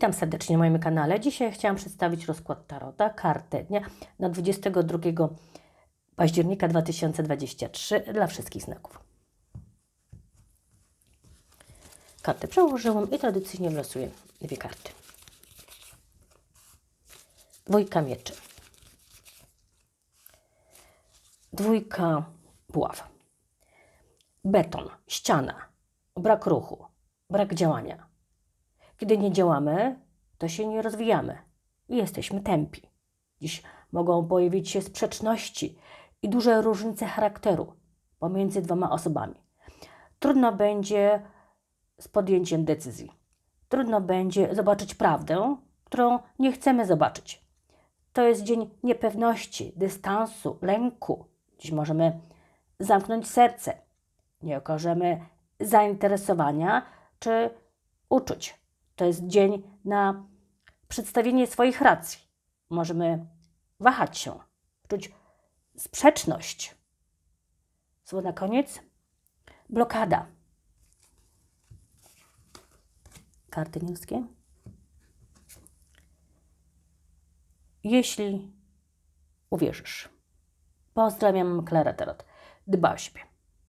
Witam serdecznie na moim kanale. Dzisiaj chciałam przedstawić rozkład Tarota, kartę dnia na 22 października 2023 dla wszystkich znaków. Kartę przełożyłam i tradycyjnie losuję dwie karty. Dwójka mieczy. Dwójka buław. Beton, ściana, brak ruchu, brak działania. Kiedy nie działamy, to się nie rozwijamy i jesteśmy tępi. Dziś mogą pojawić się sprzeczności i duże różnice charakteru pomiędzy dwoma osobami. Trudno będzie z podjęciem decyzji. Trudno będzie zobaczyć prawdę, którą nie chcemy zobaczyć. To jest dzień niepewności, dystansu, lęku. Dziś możemy zamknąć serce. Nie okażemy zainteresowania czy uczuć. To jest dzień na przedstawienie swoich racji. Możemy wahać się, czuć sprzeczność. Słowo na koniec. Blokada. Karty niebieskie. Jeśli uwierzysz. Pozdrawiam, Klara Tarot. Dba o siebie.